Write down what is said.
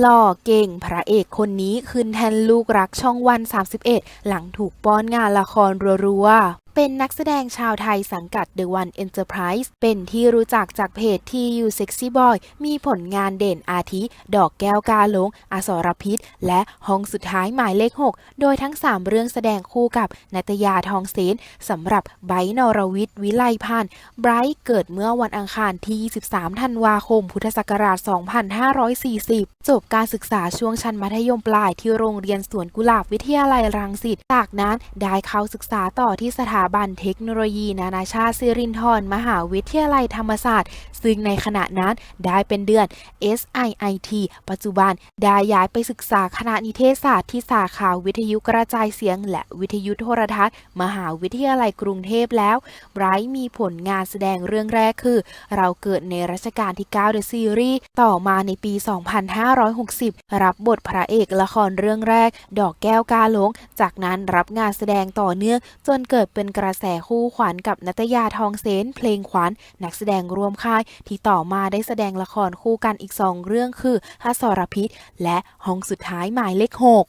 หล่อเก่งพระเอกคนนี้คืนแทนลูกรักช่องวัน 31 หลังถูกป้อนงานละครรัว เป็นนักแสดงชาวไทยสังกัด The One Enterprise เป็นที่รู้จักจากเพจ TU Sexy Boy มีผลงานเด่นอาทิ ดอกแก้วกาหลง อสรพิษ และห้องสุดท้ายหมายเลข 6 โดยทั้ง 3 เรื่องแสดงคู่กับนัตยาทองเสนสำหรับไบนรวิทย์วิไลพันธ์ไบรท์เกิดเมื่อวันอังคารที่ 23 ธันวาคม พุทธศักราช 2540 จบการศึกษาช่วงชั้นมัธยมปลายที่โรงเรียนสวนกุหลาบวิทยาลัยรังสิตจากนั้นได้เข้าศึกษาต่อที่สถาาบันเทคโนโลยี นานาชาติสิรินธรมหาวิทยาลัยธรรมศาสตร์ ซึ่งในขณะนั้นได้เป็นเดือน SIIT ปัจจุบันได้ย้ายไปศึกษาคณะนิเทศศาสตร์ที่สาขาวิทยุกระจายเสียง และวิทยุโทรทัศน์ มหาวิทยาลัยกรุงเทพแล้วไบรท์มีผลงานแสดงเรื่องแรกคือ เราเกิดในรัชกาลที่ 9 The Series ต่อมาในปี 2560 รับบทพระเอกละครเรื่องแรก ดอกแก้วกาหลง จากนั้นรับงานแสดงต่อเนื่องจนเกิดเป็นกระแสคู่ขวัญกับนัตยาทองเซนเพลงขวัญนักแสดงร่วมค่าย ที่ต่อมาได้แสดงละครคู่กันอีกสองเรื่องคืออสรพิษ และห้องสุดท้ายหมายเลขหก